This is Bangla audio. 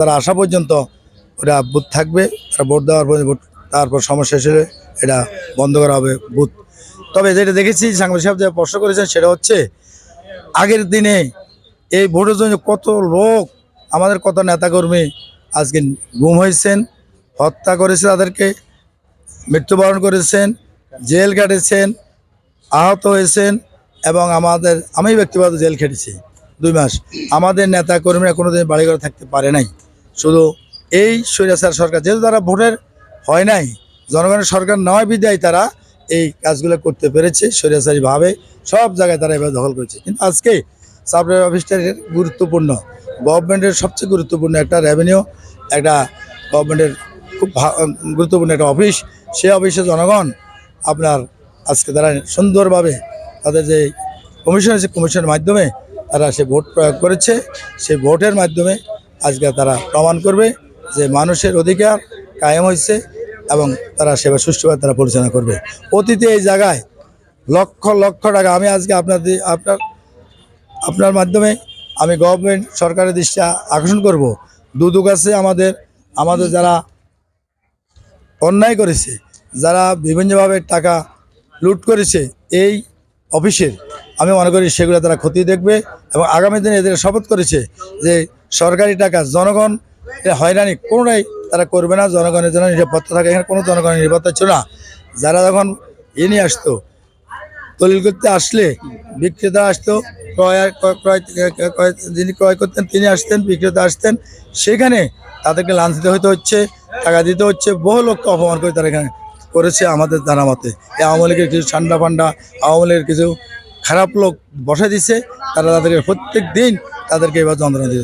তারা আসা পর্যন্ত ওটা বুথ থাকবে তারা ভোট দেওয়ার পর তারপর সমস্যা হলে এটা বন্ধ করা হবে বুথ। তবে যেটা দেখেছি, সাংবাদিক সাহেব যে প্রশ্ন করেছেন সেটা হচ্ছে, আগের দিনে এই ভোটের জন্য কত লোক আমাদের কত নেতাকর্মী আজকে গুম হয়েছেন, হত্যা করেছে তাদেরকে, মৃত্যুবরণ করেছেন, জেল কাটেছেন, আহত হয়েছেন এবং আমাদের, আমি ব্যক্তিগত জেল খেটেছি দুই মাস। আমাদের নেতা কর্মীরা কোনোদিন বাড়ি ঘরে থাকতে পারে নাই। শুধু এই স্বৈরাচার সরকার, যেহেতু তারা ভোটের হয় নাই, জনগণের সরকার নয়, বিদায় তারা এই কাজগুলো করতে পেরেছে স্বৈরাচারীভাবে, সব জায়গায় তারা এভাবে দখল করেছে। কিন্তু আজকে সাবরের অফিসটা গুরুত্বপূর্ণ, গভর্নমেন্টের সবচেয়ে গুরুত্বপূর্ণ একটা রেভিনিউ একটা গভর্নমেন্টের খুব গুরুত্বপূর্ণ একটা অফিস, সে অফিসে জনগণ আপনার আজকে তারা সুন্দরভাবে তাদের যে কমিশন আছে কমিশনের মাধ্যমে তারা সে ভোট প্রয়োগ করেছে। সেই ভোটের মাধ্যমে আজকে তারা প্রমাণ করবে যে মানুষের অধিকার কায়েম হয়েছে এবং তারা সেবা সুষ্ঠুভাবে তারা পরিচালনা করবে। অতীতে এই জায়গায় লক্ষ লক্ষ টাকা আমি আজকে আপনাদের, আপনার আপনার মাধ্যমে আমি গভর্নমেন্ট সরকারের দৃষ্টি আকর্ষণ করব। দুদুক কাছে আমাদের আমাদের যারা অন্যায় করেছে, যারা বিভিন্নভাবে টাকা লুট করেছে, এই অফিসের, আমি মনে করি সেগুলো তারা ক্ষতি দেখবে এবং আগামী দিনে এদের শপথ করেছে যে সরকারি টাকা, জনগণ হয়রানি কোনোটাই তারা করবে না, জনগণের জন্য নিরাপত্তা থাকে। এখানে কোনো জনগণের নিরাপত্তা ছিল না। যারা যখন এ নিয়ে আসতো, দলিল করতে আসলে, বিক্রেতা আসতো, ক্রয় ক্রয়- যিনি ক্রয় করতেন তিনি আসতেন, বিক্রেতা আসতেন, সেখানে তাদেরকে লাঞ্চ দিতে হতে হচ্ছে, টাকা দিতে হচ্ছে। বহু লোককে অপমান করে তারা এখানে করেছে আমাদের জানা মতে। এই আওয়ামী লীগের কিছু ঠান্ডা ফান্ডা আওয়ামী কিছু খারাপ লোক বসে দিছে, তারা তাদেরকে প্রত্যেক দিন তাদেরকে এবার যন্ত্রণা দিয়ে